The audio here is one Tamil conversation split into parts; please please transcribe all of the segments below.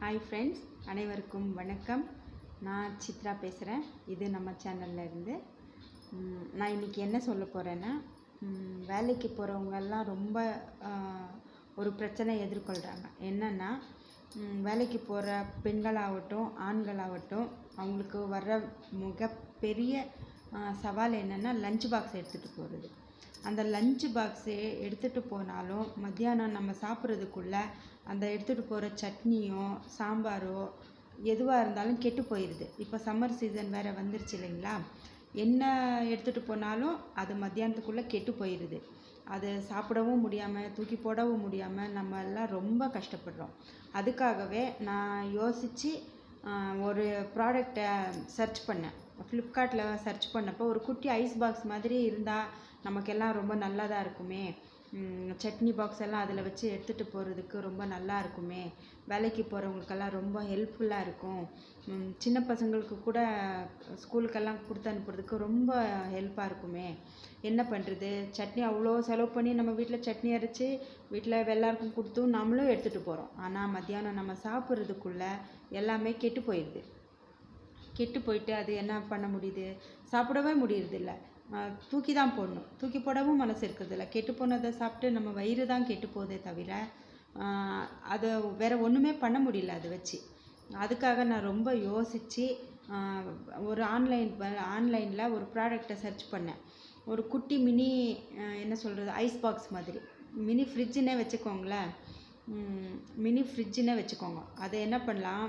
ஹாய் ஃப்ரெண்ட்ஸ் அனைவருக்கும் வணக்கம். நான் சித்ரா பேசுகிறேன் இது நம்ம சேனல்லேருந்து நான் இன்றைக்கி என்ன சொல்ல போகிறேன்னா வேலைக்கு போகிறவங்கெல்லாம் ரொம்ப ஒரு பிரச்சனை எதிர்கொள்கிறாங்க என்னென்னா வேலைக்கு போகிற பெண்களாகட்டும் ஆண்களாகட்டும் அவங்களுக்கு வர்ற மிகப்பெரிய சவால் என்னென்னா லஞ்ச் பாக்ஸ் எடுத்துகிட்டு போகிறது அந்த லஞ்ச் பாக்ஸு எடுத்துகிட்டு போனாலும் மத்தியானம் நம்ம சாப்பிட்றதுக்குள்ள அந்த எடுத்துகிட்டு போகிற சட்னியோ சாம்பாரோ எதுவாக இருந்தாலும் கெட்டு போயிடுது இப்போ சம்மர் சீசன் வேறு வந்துருச்சு இல்லைங்களா? என்ன எடுத்துகிட்டு போனாலும் அது மத்தியானத்துக்குள்ளே கெட்டு போயிடுது அது சாப்பிடவும் முடியாமல் தூக்கி போடவும் முடியாமல் நம்ம எல்லாம் ரொம்ப கஷ்டப்படுறோம். அதுக்காகவே நான் யோசித்து ஒரு ப்ராடக்டை சர்ச் பண்ணேன். ஃப்ளிப்கார்ட்டில் சர்ச் பண்ணப்போ ஒரு குட்டி ஐஸ் பாக்ஸ் மாதிரி இருந்தால் நமக்கெல்லாம் ரொம்ப நல்லதாக இருக்குமே. சட்னி பாக்ஸ் எல்லாம் அதில் வச்சு எடுத்துகிட்டு போகிறதுக்கு ரொம்ப நல்லா இருக்குமே. வேலைக்கு போகிறவங்களுக்கெல்லாம் ரொம்ப ஹெல்ப்ஃபுல்லாக இருக்கும். சின்ன பசங்களுக்கு கூட ஸ்கூலுக்கெல்லாம் கொடுத்து அனுப்புறதுக்கு ரொம்ப ஹெல்ப்பாக இருக்குமே. என்ன பண்ணுறது சட்னி அவ்வளோ செலவு பண்ணி நம்ம வீட்டில் சட்னி அரைச்சி வீட்டில் எல்லாருக்கும் கொடுத்தும் நம்மளும் எடுத்துகிட்டு போகிறோம் ஆனால் மத்தியானம் நம்ம சாப்பிட்றதுக்குள்ளே எல்லாமே கெட்டு போயிடுது கெட்டு போயிட்டு அது என்ன பண்ண முடியுது? சாப்பிடவே முடியறதில்ல. தூக்கி தான் போடணும். தூக்கி போடவும் மனசு இருக்கிறதில்ல. கெட்டு போனதை சாப்பிட்டு நம்ம வயிறு தான் கெட்டு போதே தவிர அதை வேறு ஒன்றுமே பண்ண முடியல அதை வச்சு. அதுக்காக நான் ரொம்ப யோசித்து ஒரு ஆன்லைன் ஆன்லைனில் ஒரு ப்ராடக்டை சர்ச் பண்ணேன். ஒரு குட்டி மினி என்ன சொல்கிறது ஐஸ் பாக்ஸ் மாதிரி. மினி ஃப்ரிட்ஜுன்னே வச்சுக்கோங்களேன். மினி ஃப்ரிட்ஜுன்னே வச்சுக்கோங்க. அதை என்ன பண்ணலாம்?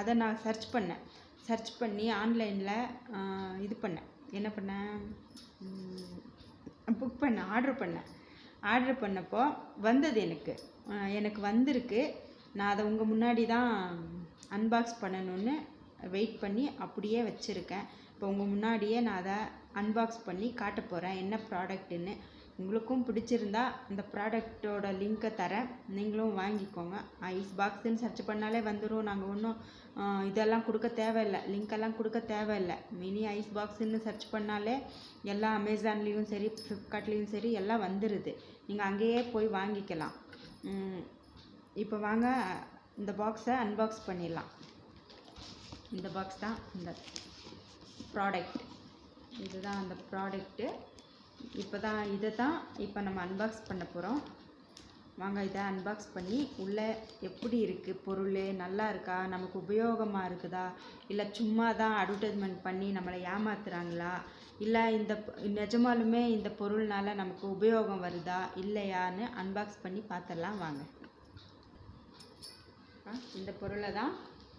அதை நான் சர்ச் பண்ணேன். சர்ச் பண்ணி ஆன்லைனில் இது பண்ணேன். என்ன பண்ணேன்? புக் பண்ணேன் ஆர்டர் பண்ணேன். ஆர்டர் பண்ணப்போ வந்தது எனக்கு. எனக்கு வந்திருக்கு. நான் அதை உங்கள் முன்னாடி தான் அன்பாக்ஸ் பண்ணணும்னு வெயிட் பண்ணி அப்படியே வச்சுருக்கேன். இப்போ உங்கள் முன்னாடியே நான் அதை அன்பாக்ஸ் பண்ணி காட்ட போகிறேன் என்ன ப்ராடக்ட்டுன்னு உங்களுக்கும் பிடிச்சிருந்தா இந்த ப்ராடக்ட்டோட லிங்க்கை தரேன். நீங்களும் வாங்கிக்கோங்க. ஐஸ் பாக்ஸுன்னு சர்ச் பண்ணாலே வந்துடும் நாங்கள் ஒன்றும் இதெல்லாம் கொடுக்க தேவையில்லை. லிங்க்கெல்லாம் கொடுக்க தேவையில்லை. மினி ஐஸ் பாக்ஸுன்னு சர்ச் பண்ணாலே எல்லா அமேசான்லேயும் சரி ஃப்ளிப்கார்ட்லேயும் சரி எல்லாம் வந்துடுது நீங்கள் அங்கேயே போய் வாங்கிக்கலாம். இப்போ வாங்க. இந்த பாக்ஸை அன்பாக்ஸ் பண்ணிடலாம். இந்த பாக்ஸ் தான் இந்த ப்ராடக்ட் இதுதான் அந்த ப்ராடக்ட்டு இப்போ தான் இதை தான் இப்போ நம்ம அன்பாக்ஸ் பண்ண போகிறோம் வாங்க இதை அன்பாக்ஸ் பண்ணி உள்ளே எப்படி இருக்குது பொருள் நல்லா இருக்கா நமக்கு உபயோகமாக இருக்குதா இல்லை சும்மா தான் அட்வர்டைஸ்மெண்ட் பண்ணி நம்மளை ஏமாத்துறாங்களா இல்லை இந்த நிஜமாலுமே இந்த பொருள்னால நமக்கு உபயோகம் வருதா இல்லையான்னு அன்பாக்ஸ் பண்ணி பார்த்துடலாம் வாங்க. ஆ, இந்த பொருளை தான்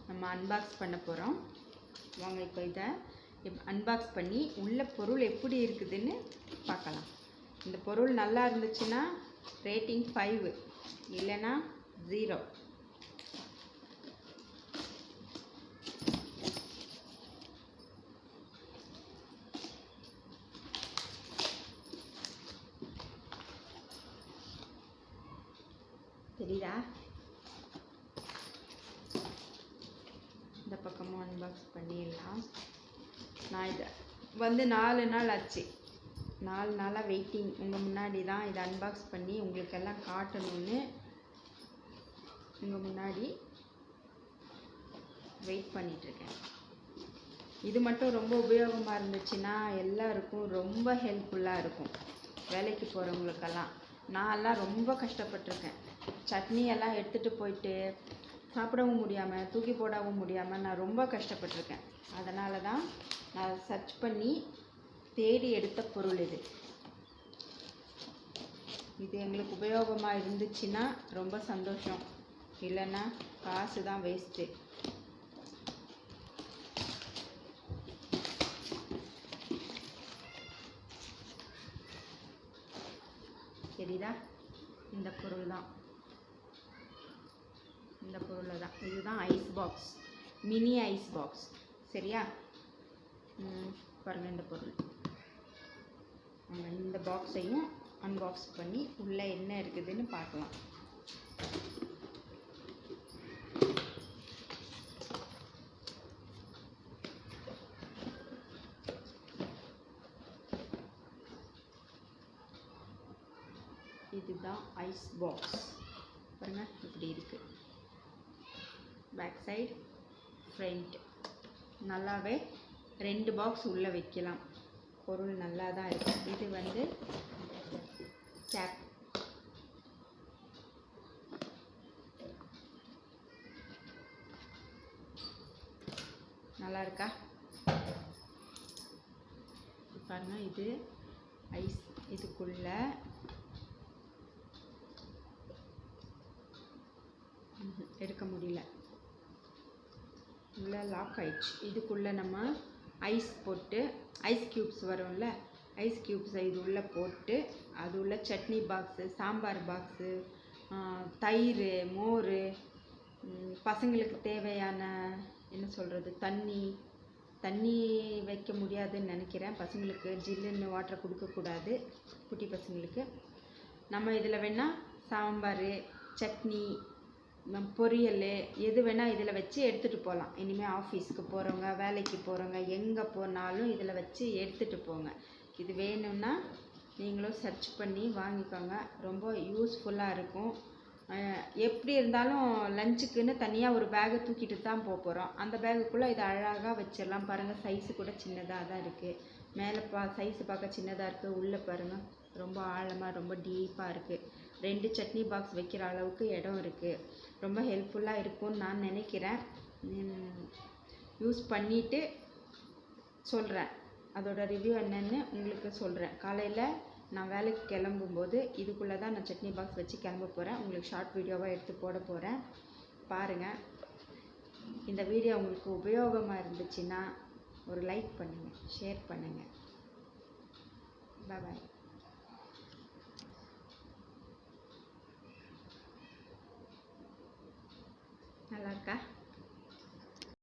நம்ம அன்பாக்ஸ் பண்ண போகிறோம் வாங்க இப்போ இதை அன்பாக்ஸ் பண்ணி உள்ள பொருள் எப்படி இருக்குதுன்னு பார்க்கலாம். இந்த பொருள் நல்லா இருந்துச்சுன்னா ரேட்டிங் ஃபைவ் இல்லைன்னா ஜீரோ தெரியுதா? இந்த பக்கமும் அன்பாக்ஸ் பண்ணிடலாம். நான் இதை வந்து நாலு நாள் ஆச்சு. நாலு நாளாக வெயிட்டிங் உங்கள் முன்னாடி தான் இதை அன்பாக்ஸ் பண்ணி உங்களுக்கெல்லாம் காட்டணும்னு உங்கள் முன்னாடி வெயிட் பண்ணிகிட்ருக்கேன் இது மட்டும் ரொம்ப உபயோகமாக இருந்துச்சுன்னா எல்லாருக்கும் ரொம்ப ஹெல்ப்ஃபுல்லாக இருக்கும். வேலைக்கு போகிறவங்களுக்கெல்லாம் நான்லாம் ரொம்ப கஷ்டப்பட்டிருக்கேன். சட்னி எல்லாம் எடுத்துகிட்டு போயிட்டு சாப்பிடவும் முடியாமல் தூக்கி போடவும் முடியாமல் நான் ரொம்ப கஷ்டப்பட்டிருக்கேன். அதனால தான் நான் சர்ச் பண்ணி தேடி எடுத்த பொருள் இது. இது எங்களுக்கு உபயோகமாக இருந்துச்சுன்னா ரொம்ப சந்தோஷம். இல்லைன்னா காசு தான் வேஸ்ட்டு தெரியுதா இந்த பொருள் தான். இந்த பொருளை தான். இதுதான் ice box mini ice box சரியா? பாருங்கள் இந்த பொருள். நம்ம இந்த பாக்ஸையும் அன்பாக்ஸ் பண்ணி உள்ளே என்ன இருக்குதுன்னு பார்க்கலாம். இதுதான் ஐஸ் பாக்ஸ் பாருங்க இப்படி இருக்குது பேக் சைடு ஃப்ரண்ட் நல்லாவே ரெண்டு பாக்ஸ் உள்ளே வைக்கலாம். பொருள் நல்லா தான் இருக்கும் இது வந்து கேப் நல்லா இருக்கா? பாருங்க இது ஐஸ் இதுக்குள்ளே ஃபுல்லாக லாக் ஆயிடுச்சு. இதுக்குள்ளே நம்ம ஐஸ் போட்டு ஐஸ் க்யூப்ஸ் வரும்ல ஐஸ் க்யூப்ஸை இது உள்ளே போட்டு அது உள்ள சட்னி பாக்ஸு சாம்பார் பாக்ஸு தயிர் மோர் பசங்களுக்கு தேவையான என்ன சொல்கிறது தண்ணி தண்ணி வைக்க முடியாதுன்னு நினைக்கிறேன். பசங்களுக்கு ஜில்லுன்னு வாட்டரை கொடுக்கக்கூடாது குட்டி பசங்களுக்கு. நம்ம இதில் வேணால் சாம்பார் சட்னி பொரியல் எது வேணால் இதில் வச்சு எடுத்துகிட்டு போகலாம் இனிமேல் ஆஃபீஸ்க்கு போகிறவங்க வேலைக்கு போகிறவங்க எங்கே போனாலும் இதில் வச்சு எடுத்துகிட்டு போங்க. இது வேணும்னா நீங்களும் சர்ச் பண்ணி வாங்கிக்கோங்க. ரொம்ப யூஸ்ஃபுல்லாக இருக்கும். எப்படி இருந்தாலும் லஞ்சுக்குன்னு தனியாக ஒரு பேகை தூக்கிட்டு தான் போக போகிறோம் அந்த பேகுக்குள்ளே இதை அழகாக வச்சிடலாம். பாருங்கள் சைஸு கூட சின்னதாக தான் இருக்குது மேலே பா சைஸு பார்க்க சின்னதாக இருக்குது உள்ளே பாருங்கள் ரொம்ப ஆழமாக ரொம்ப டீப்பாக இருக்குது ரெண்டு சட்னி பாக்ஸ் வைக்கிற அளவுக்கு இடம் இருக்குது ரொம்ப ஹெல்ப்ஃபுல்லாக இருக்கும்னு நான் நினைக்கிறேன். யூஸ் பண்ணிவிட்டு சொல்கிறேன் அதோட ரிவ்யூ என்னன்னு உங்களுக்கு சொல்கிறேன் காலையில் நான் வேலைக்கு கிளம்பும்போது இதுக்குள்ளே தான் நான் சட்னி பாக்ஸ் வச்சு கிளம்ப போகிறேன் உங்களுக்கு ஷார்ட் வீடியோவாக எடுத்து போட போகிறேன் பாருங்கள் இந்த வீடியோ உங்களுக்கு உபயோகமாக இருந்துச்சுன்னா ஒரு லைக் பண்ணுங்கள் ஷேர் பண்ணுங்கள் பாய் நல்லா இருக்கா